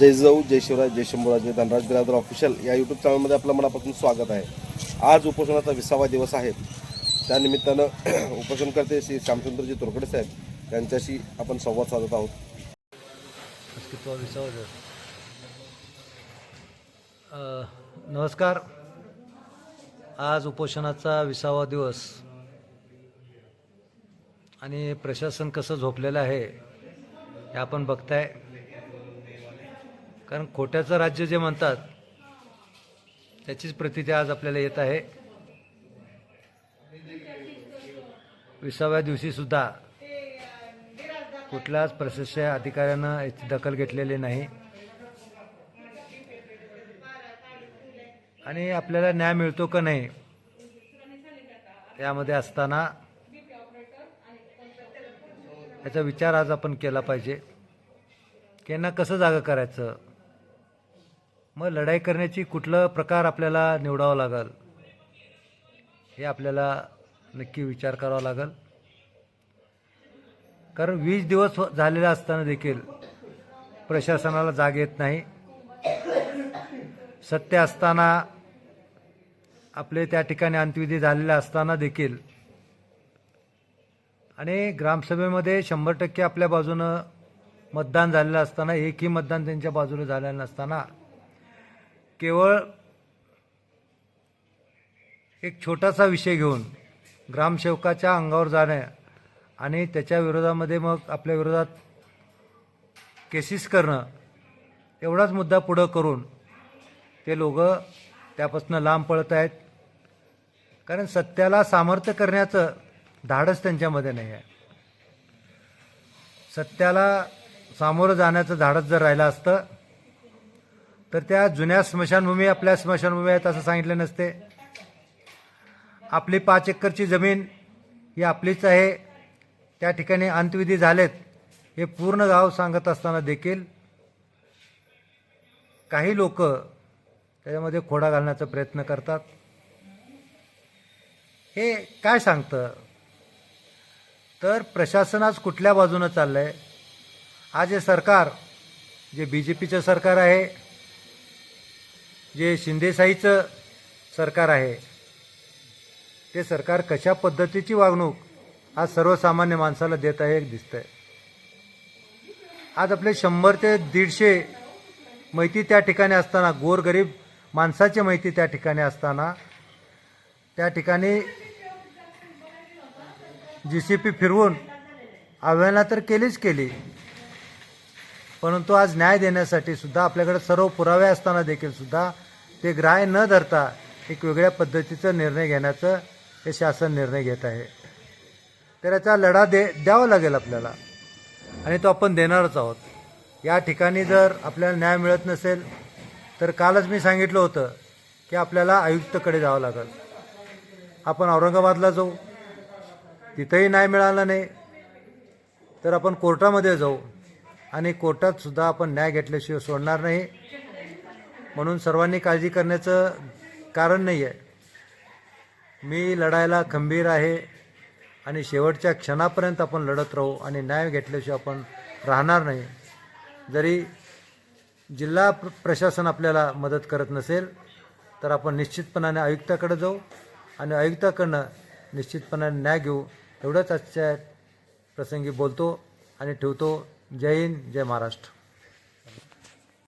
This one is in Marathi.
जय जाऊ जय शिवराज जय शंभूराज धनराज बिरादर ऑफिशियल या यूट्यूब चॅनलमध्ये आपलं मनापासून स्वागत आहे. आज उपोषणाचा विसावा दिवस आहे. त्यानिमित्तानं उपोषणकर्ते श्री श्यामचंद्रजी तुरकडे साहेब. यांच्याशी आपण संवाद साधत आहोत. नमस्कार. आज उपोषणाचा विसावा दिवस. आणि प्रशासन कसं झोपलेलं आहे हे आपण बघताय. कारण खोट्याचं राज्य जे म्हणतात त्याचीच प्रतिती आज आपल्याला येत आहे. विसाव्या दिवशीसुद्धा कुठल्याच प्रशासकीय अधिकाऱ्यानं याची दखल घेतलेली नाही. आणि आपल्याला न्याय मिळतो का नाही यामध्ये असताना याचा विचार आज आपण केला पाहिजे. की यांना कसं जागा करायचं? मग लढाई करण्याची कुठलं प्रकार आपल्याला निवडावा लागेल? हे आपल्याला नक्की विचार करावा लागेल. कारण वीस दिवस झालेला असताना देखील प्रशासनाला जाग येत नाही. सत्य असताना आपले त्या ठिकाणी अंत्यविधी झालेले असताना देखील आणि ग्रामसभेमध्ये शंभर टक्के आपल्या बाजूनं मतदान झालेलं असताना एकही मतदान त्यांच्या बाजूने झालेलं नसताना केवळ एक छोटासा विषय घेऊन ग्रामसेवकाच्या अंगावर जाणं आणि त्याच्या विरोधामध्ये मग आपल्या विरोधात केसेस करणं एवढाच मुद्दा पुढं करून ते लोक त्यापासून लांब पळत आहेत. कारण सत्याला सामर्थ्य करण्याचं धाडस त्यांच्यामध्ये नाही आहे. सत्याला सामोरं जाण्याचं धाडस जर राहिलं असतं तर त्या जुन्या स्मशानभूमी आपल्या स्मशानभूमी आहेत असं सांगितलं नसते. आपली पाच एकरची जमीन ही आपलीच आहे. त्या ठिकाणी अंतविधी झालेत हे पूर्ण गाव सांगत असताना देखील काही लोक त्याच्यामध्ये खोडा घालण्याचा प्रयत्न करतात. हे काय सांगतं? तर प्रशासन आज कुठल्या बाजूनं चाललं आहे आज हे सरकार जे बी जे पीचं सरकार आहे जे शिंदेसाईचं सरकार आहे ते सरकार कशा पद्धतीची वागणूक आज सर्वसामान्य माणसाला देत आहे हे दिसतंय. आज आपले शंभर ते दीडशे माहिती त्या ठिकाणी असताना गोरगरीब माणसाची माहिती त्या ठिकाणी असताना त्या ठिकाणी जी सी पी फिरवून आव्हाना तर केलीच केली परंतु आज न्याय देण्यासाठी सुद्धा आपल्याकडे सर्व पुरावे असताना देखील सुद्धा ते ग्राह्य न धरता एक वेगळ्या पद्धतीचा निर्णय घेण्याचं हे शासन निर्णय घेत आहे. तर याचा लढा दे द्यावा लागेल आपल्याला. आणि तो आपण देणारच आहोत. या ठिकाणी जर आपल्याला न्याय मिळत नसेल तर कालच मी सांगितलं होतं की आपल्याला आयुक्तकडे जावं लागेल. आपण औरंगाबादला जाऊ. तिथंही न्याय मिळाला नाही. तर आपण कोर्टामध्ये जाऊ. आणि कोर्टात सुद्धा आपण न्याय घेतल्याशिवाय सोडणार नाही. म्हणून सर्वांनी काळजी करण्याचं कारण नाही आहे मी लढायला खंबीर आहे आणि शेवटच्या क्षणापर्यंत आपण लढत राहू आणि न्याय घेतल्याशिवाय आपण राहणार नाही. जरी जिल्हा प्रशासन आपल्याला मदत करत नसेल तर आपण निश्चितपणाने आयुक्ताकडे जाऊ आणि आयुक्ताकडनं निश्चितपणाने न्याय घेऊ एवढंच आजच्या प्रसंगी बोलतो आणि ठेवतो. जय हिंद जय महाराष्ट्र.